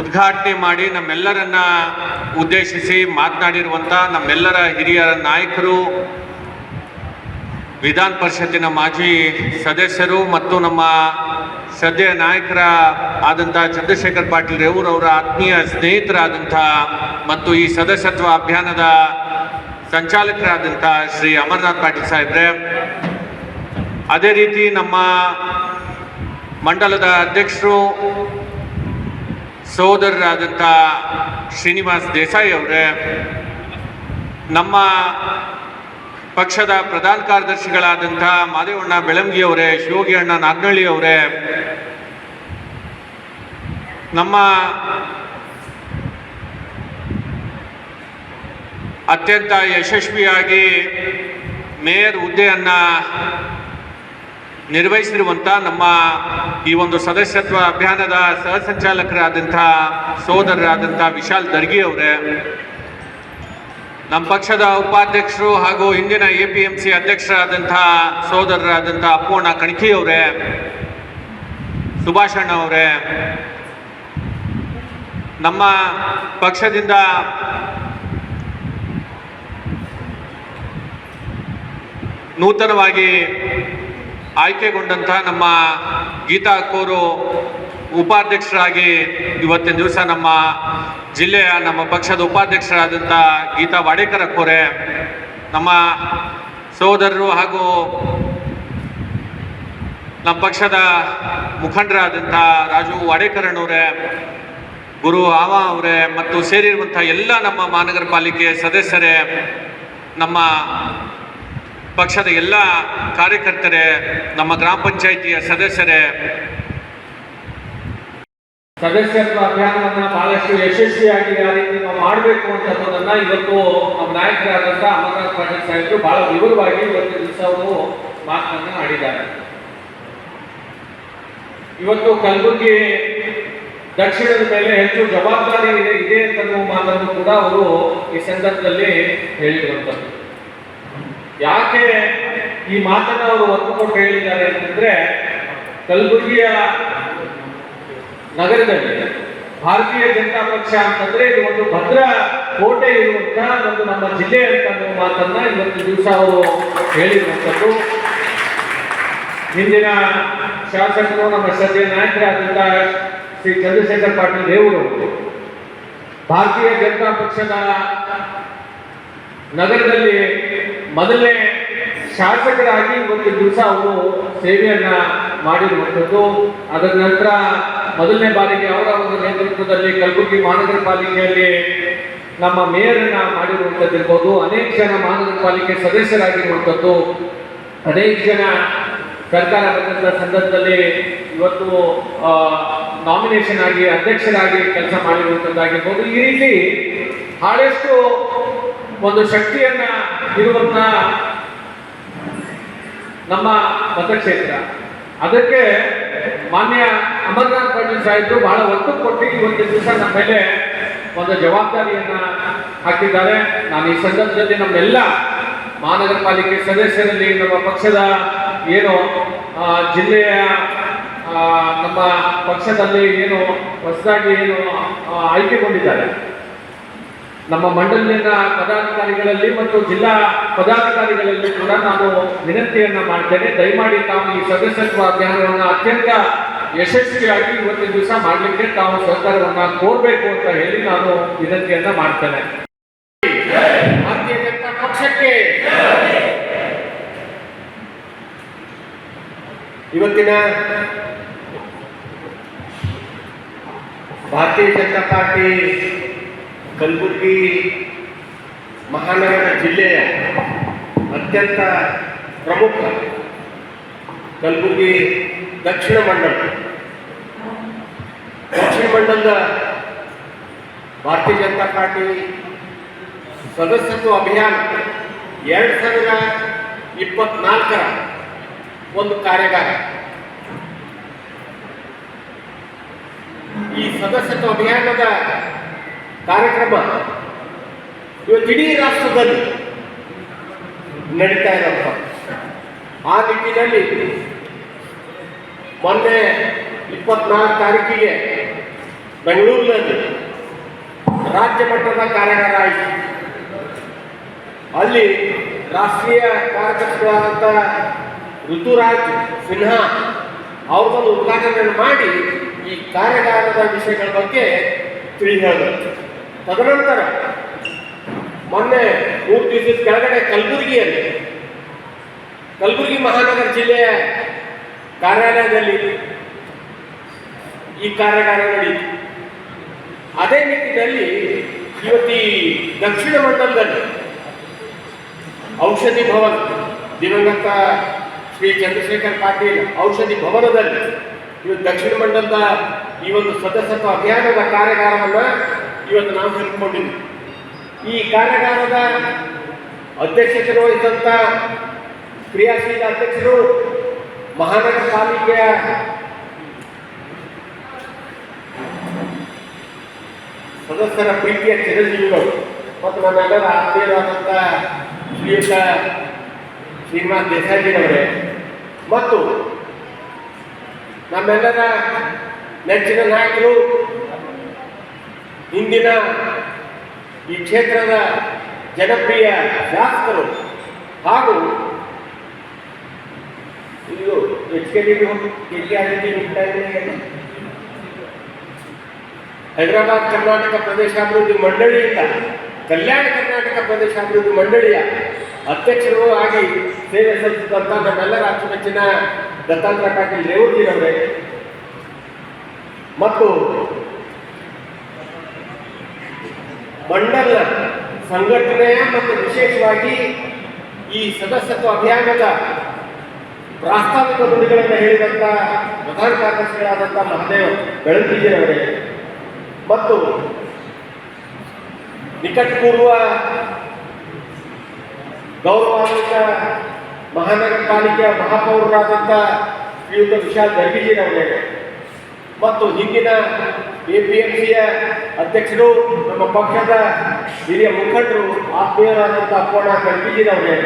ಉದ್ಘಾಟನೆ ಮಾಡಿ ನಮ್ಮೆಲ್ಲರನ್ನ ಉದ್ದೇಶಿಸಿ ಮಾತನಾಡಿರುವಂಥ ನಮ್ಮೆಲ್ಲರ ಹಿರಿಯ ನಾಯಕರು, ವಿಧಾನ ಪರಿಷತ್ತಿನ ಮಾಜಿ ಸದಸ್ಯರು ಮತ್ತು ನಮ್ಮ ಸದ್ಯ ನಾಯಕರ ಆದಂಥ ಚಂದ್ರಶೇಖರ್ ಪಾಟೀಲ್ ರೇವೂರವರ ಆತ್ಮೀಯ ಸ್ನೇಹಿತರಾದಂಥ ಮತ್ತು ಈ ಸದಸ್ಯತ್ವ ಅಭಿಯಾನದ ಸಂಚಾಲಕರಾದಂಥ ಶ್ರೀ ಅಮರನಾಥ್ ಪಾಟೀಲ್ ಸಾಹೇಬ್ರೆ, ಅದೇ ರೀತಿ ನಮ್ಮ ಮಂಡಲದ ಅಧ್ಯಕ್ಷರು ಸಹೋದರರಾದಂಥ ಶ್ರೀನಿವಾಸ್ ದೇಸಾಯಿ ಅವರೇ, ನಮ್ಮ ಪಕ್ಷದ ಪ್ರಧಾನ ಕಾರ್ಯದರ್ಶಿಗಳಾದಂಥ ಮಾದೇವಣ್ಣ ಬೆಳಂಗಿ ಅವರೇ, ಶಿವೋಗಿ ಅಣ್ಣ ನಾಗನಹಳ್ಳಿ ಅವರೇ, ನಮ್ಮ ಅತ್ಯಂತ ಯಶಸ್ವಿಯಾಗಿ ಮೇಯರ್ ಹುದ್ದೆಯನ್ನು ನಿರ್ವಹಿಸಿರುವಂಥ ನಮ್ಮ ಈ ಒಂದು ಸದಸ್ಯತ್ವ ಅಭಿಯಾನದ ಸಹ ಸಂಚಾಲಕರಾದಂಥ ಸೋದರರಾದಂಥ ವಿಶಾಲ್ ದರ್ಗಿ ಅವರೇ, ನಮ್ಮ ಪಕ್ಷದ ಉಪಾಧ್ಯಕ್ಷರು ಹಾಗೂ ಹಿಂದಿನ ಎ ಪಿ ಎಂ ಸಿ ಅಧ್ಯಕ್ಷರಾದಂಥ ಸೋದರರಾದಂಥ ಅಪ್ಪೋಣ ಕಣಕಿ ಅವರೇ ಸುಭಾಷಣ್ಣ ಅವರೇ, ನಮ್ಮ ಪಕ್ಷದಿಂದ ನೂತನವಾಗಿ ಆಯ್ಕೆಗೊಂಡಂಥ ನಮ್ಮ ಗೀತಾ ಕೋರು ಉಪಾಧ್ಯಕ್ಷರಾಗಿ ಇವತ್ತಿನ ದಿವಸ ನಮ್ಮ ಜಿಲ್ಲೆಯ ನಮ್ಮ ಪಕ್ಷದ ಉಪಾಧ್ಯಕ್ಷರಾದಂಥ ಗೀತಾ ವಾಡೇಕರ ಕೋರೆ, ನಮ್ಮ ಸಹೋದರರು ಹಾಗೂ ನಮ್ಮ ಪಕ್ಷದ ಮುಖಂಡರಾದಂಥ ರಾಜು ವಾಡೇಕರಣ್ಣವರೇ ಗುರು ಆವ ಅವರೇ ಮತ್ತು ಸೇರಿರುವಂಥ ಎಲ್ಲ ನಮ್ಮ ಮಹಾನಗರ ಪಾಲಿಕೆ ಸದಸ್ಯರೇ, ನಮ್ಮ ಪಕ್ಷದ ಎಲ್ಲ ಕಾರ್ಯಕರ್ತರೇ, ನಮ್ಮ ಗ್ರಾಮ ಪಂಚಾಯಿತಿಯ ಸದಸ್ಯರೇ. ಸದಸ್ಯತ್ವ ಅಭಿಯಾನವನ್ನ ಬಹಳಷ್ಟು ಯಶಸ್ವಿಯಾಗಿ ಆ ರೀತಿ ನಾವು ಮಾಡಬೇಕು ಅಂತನ್ನೋದನ್ನ ಇವತ್ತು ನಮ್ಮ ನಾಯಕರಾದಂಥ ಅಮರನಾಥ್ ಪಾಟೀಲ್ ಸಾಹೇಬರು ಬಹಳ ವಿವರವಾಗಿ ಇವತ್ತು ದಿವಸ ಅವರು ಮಾತನ್ನ ಆಡಿದ್ದಾರೆ ಇವತ್ತು ಕಲಬುರಗಿ ದಕ್ಷಿಣದ ಮೇಲೆ ಹೆಚ್ಚು ಜವಾಬ್ದಾರಿ ಇದೆ ಇದೆ ಮಾತನ್ನು ಕೂಡ ಅವರು ಈ ಸಂದರ್ಭದಲ್ಲಿ ಹೇಳಿರುವಂಥದ್ದು. ಯಾಕೆ ಈ ಮಾತನ್ನು ಅವರು ಒತ್ತು ಹೇಳಿದ್ದಾರೆ ಅಂತಂದ್ರೆ, ಕಲಬುರಗಿಯ ನಗರದಲ್ಲಿ ಭಾರತೀಯ ಜನತಾ ಪಕ್ಷ ಅಂತಂದ್ರೆ ಇದು ಒಂದು ಭದ್ರ ಕೋಟೆ ಇರುವಂತಹ ಒಂದು ನಮ್ಮ ಜಿಲ್ಲೆ ಅಂತ ಮಾತನ್ನ ಇವತ್ತು ದಿವಸ ಅವರು ಹೇಳಿರುವಂಥದ್ದು. ಹಿಂದಿನ ಶಾಸಕರು ನಮ್ಮ ಶ್ರದ್ಧೆ ನಾಯಕರಾದಂತಹ ಶ್ರೀ ಚಂದ್ರಶೇಖರ್ ಪಾಟೀಲ್ ದೇವರು ಭಾರತೀಯ ಜನತಾ ಪಕ್ಷದ ನಗರದಲ್ಲಿ ಮೊದಲನೇ ಶಾಸಕರಾಗಿ ಒಂದು ದಿವಸ ಅವರು ಸೇವೆಯನ್ನ ಮಾಡಿರುವಂಥದ್ದು. ಅದರ ನಂತರ ಮೊದಲನೇ ಬಾರಿಗೆ ಅವರ ಒಂದು ನೇತೃತ್ವದಲ್ಲಿ ಕಲಬುರಗಿ ಮಹಾನಗರ ಪಾಲಿಕೆಯಲ್ಲಿ ನಮ್ಮ ಮೇಯರನ್ನ ಮಾಡಿರುವಂಥದ್ದು ಇರ್ಬೋದು. ಅನೇಕ ಜನ ಮಹಾನಗರ ಪಾಲಿಕೆ ಸದಸ್ಯರಾಗಿರುವಂಥದ್ದು. ಅನೇಕ ಜನ ಸರ್ಕಾರ ಬಂದಂಥ ಸಂದರ್ಭದಲ್ಲಿ ಇವತ್ತು ನಾಮಿನೇಷನ್ ಆಗಿ ಅಧ್ಯಕ್ಷರಾಗಿ ಕೆಲಸ ಮಾಡಿರುವಂಥದ್ದಾಗಿರ್ಬೋದು. ಈ ರೀತಿ ಬಹಳಷ್ಟು ಒಂದು ಶಕ್ತಿಯನ್ನ ಇರುವಂತ ನಮ್ಮ ಮತಕ್ಷೇತ್ರ. ಅದಕ್ಕೆ ಮಾನ್ಯ ಅಮರನಾಥ್ ಪಾಟೀಲ್ ಸಾಹೇಬರು ಬಹಳ ಒತ್ತು ಕೊಟ್ಟು ಇವತ್ತು ದಿವಸ ನಮ್ಮ ಮೇಲೆ ಒಂದು ಜವಾಬ್ದಾರಿಯನ್ನ ಹಾಕಿದ್ದಾರೆ. ನಾನು ಈ ಸಂದರ್ಭದಲ್ಲಿ ನಮ್ಮೆಲ್ಲ ಮಹಾನಗರ ಪಾಲಿಕೆ ಸದಸ್ಯರಲ್ಲಿ ನಮ್ಮ ಪಕ್ಷದ ಏನು ಜಿಲ್ಲೆಯ ನಮ್ಮ ಪಕ್ಷದಲ್ಲಿ ಏನು ಹೊಸದಾಗಿ ಏನು ಆಯ್ಕೆಗೊಂಡಿದ್ದಾರೆ. ನಮ್ಮ ಮಂಡಲಿನ ಪದಾಧಿಕಾರಿಗಳಲ್ಲಿ ಮತ್ತು ಜಿಲ್ಲಾ ಪದಾಧಿಕಾರಿಗಳಲ್ಲಿ ಕೂಡ ನಾನು ವಿನಂತಿಯನ್ನ ಮಾಡ್ತೇನೆ. ದಯಮಾಡಿ ತಾವು ಈ ಸದಸ್ಯತ್ವ ಅಭಿಯಾನವನ್ನು ಅತ್ಯಂತ ಯಶಸ್ವಿಯಾಗಿ ಇವತ್ತಿನ ದಿವಸ ಮಾಡಲಿಕ್ಕೆ ತಾವು ಸಹಕಾರವನ್ನು ಕೋರ್ಬೇಕು ಅಂತ ಹೇಳಿ ನಾನು ವಿನಂತಿಯನ್ನ ಮಾಡ್ತೇನೆ. ಭಾರತೀಯ ಜನತಾ ಪಕ್ಷಕ್ಕೆ ಇವತ್ತಿನ ಭಾರತೀಯ ಜನತಾ ಪಾರ್ಟಿ ಕಲಬುರಗಿ ಮಹಾನಗರ ಜಿಲ್ಲೆಯ ಅತ್ಯಂತ ಪ್ರಮುಖ ಕಲಬುರಗಿ ದಕ್ಷಿಣ ಮಂಡಲ. ದಕ್ಷಿಣ ಮಂಡಲದ ಭಾರತೀಯ ಜನತಾ ಪಾರ್ಟಿ ಸದಸ್ಯತ್ವ ಅಭಿಯಾನ ಎರಡು ಸಾವಿರ ಇಪ್ಪತ್ನಾಲ್ಕರ ಒಂದು ಕಾರ್ಯಾಗಾರ. ಈ ಸದಸ್ಯತ್ವ ಅಭಿಯಾನದ ಕಾರ್ಯಕ್ರಮ. ಇವತ್ತು ಇಡೀ ರಾಷ್ಟ್ರದಲ್ಲಿ ನಡೀತಾ ಇರೋಂಥ ಆ ನಿಟ್ಟಿನಲ್ಲಿ ಮೊನ್ನೆ ಇಪ್ಪತ್ನಾಲ್ಕು ತಾರೀಕಿಗೆ ಬೆಂಗಳೂರಿನಲ್ಲಿ ರಾಜ್ಯ ಮಟ್ಟದ ಕಾರ್ಯಾಗಾರ ಆಯಿತು. ಅಲ್ಲಿ ರಾಷ್ಟ್ರೀಯ ಕಾರ್ಯದರ್ಶಿಗಳಾದಂಥ ಋತುರಾಜ್ ಸಿನ್ಹಾ ಅವ್ರದೊಂದು ಉದ್ಘಾಟನೆ ಮಾಡಿ ಈ ಕಾರ್ಯಾಗಾರದ ವಿಷಯಗಳ ಬಗ್ಗೆ ತಿಳಿ ಹೇಳಿದರು ತದನಂತರ ಮೊನ್ನೆ ಮೂರು ದಿವಸದ ಕೆಳಗಡೆ ಕಲಬುರಗಿಯಲ್ಲಿ, ಕಲಬುರಗಿ ಮಹಾನಗರ ಜಿಲ್ಲೆಯ ಕಾರ್ಯಾಲಯದಲ್ಲಿ ಈ ಕಾರ್ಯಾಗಾರ ನಡೆಯಿತು. ಅದೇ ನಿಟ್ಟಿನಲ್ಲಿ ಇವತ್ತು ಈ ದಕ್ಷಿಣ ಮಂಡಲದಲ್ಲಿ ಔಷಧಿ ಭವನ, ದಿವಂಗತ ಶ್ರೀ ಚಂದ್ರಶೇಖರ್ ಪಾಟೀಲ್ ಔಷಧಿ ಭವನದಲ್ಲಿ ಇವತ್ತು ದಕ್ಷಿಣ ಮಂಡಲದ ಈ ಒಂದು ಸದಸ್ಯತ್ವ ಅಭಿಯಾನದ ಕಾರ್ಯಾಗಾರವನ್ನು ಇವತ್ತು ನಾವು ಹಮ್ಮಿಕೊಂಡಿದ್ವಿ ಈ ಕಾರ್ಯಾಗಾರದ ಅಧ್ಯಕ್ಷತೆ ವಹಿಸಿದಂಥ ಕ್ರಿಯಾಶೀಲ ಅಧ್ಯಕ್ಷರು ಮಹಾನಗರ ಪಾಲಿಕೆಯ ಸದಸ್ಯರ ಪ್ರೀತಿಯ ಚಿರಂಜೀವಿಗಳು ಮತ್ತು ನಮ್ಮೆಲ್ಲರ ಆತ್ಮೀಯರಾದಂಥ ಶ್ರೀಯುತ ಶ್ರೀನಿವಾಸ್ ದೇಸಾಯಿರವರೇ ಮತ್ತು ನಮ್ಮೆಲ್ಲರ ನೆಚ್ಚಿನ ನಾಯಕರು ಇಂದಿನ ಈ ಕ್ಷೇತ್ರದ ಜನಪ್ರಿಯ ಶಾಸಕರು ಹಾಗೂ ಇದು H K D Hyderabad Karnataka ಪ್ರದೇಶಾಭಿವೃದ್ಧಿ ಮಂಡಳಿಯಿಂದ ಕಲ್ಯಾಣ ಕರ್ನಾಟಕ ಪ್ರದೇಶಾಭಿವೃದ್ಧಿ ಮಂಡಳಿಯ ಅಧ್ಯಕ್ಷರು ಆಗಿ ಸೇವೆ ಸಲ್ಲಿಸಿದಂಥ ನಮ್ಮೆಲ್ಲರ ಅಚ್ಚುಮೆಚ್ಚಿನ ದತ್ತಾತ್ರ ಪಾಟೀಲ್ ರೇವತಿರವರೇ ಮತ್ತು ಮಂಡಲ ಸಂಘಟನೆಯ ಮತ್ತು ವಿಶೇಷವಾಗಿ ಈ ಸದಸ್ಯತ್ವ ಅಭಿಯಾನದ ಪ್ರಾಸ್ತಾವಿಕ ನುಡಿಗಳನ್ನು ಹೇಳಿದಂಥ ಪ್ರಧಾನ ಕಾರ್ಯದರ್ಶಿಗಳಾದಂಥ ಮಹದೇವ್ ಬೆಳಂತಿಜಿರವರೇ ಮತ್ತು ನಿಕಟಪೂರ್ವ ಗೌರವಾನ್ವಿತ ಮಹಾನಗರ ಪಾಲಿಕೆಯ ಮಹಾಪೌರರಾದಂಥ ಶ್ರೀಯುತ ವಿಶಾಲ್ ಗರ್ಗಿಜಿರವರೇ ಮತ್ತು ಹಿಂದಿನ ಎ ಪಿ ಎಂ ಸಿಯ ಅಧ್ಯಕ್ಷರು ನಮ್ಮ ಪಕ್ಷದ ಹಿರಿಯ ಮುಖಂಡರು ಆತ್ಮೀಯರಾದಂಥ ಅಪ್ಪಣ್ಣ ಗರ್ಗಿಜಿರವರೇ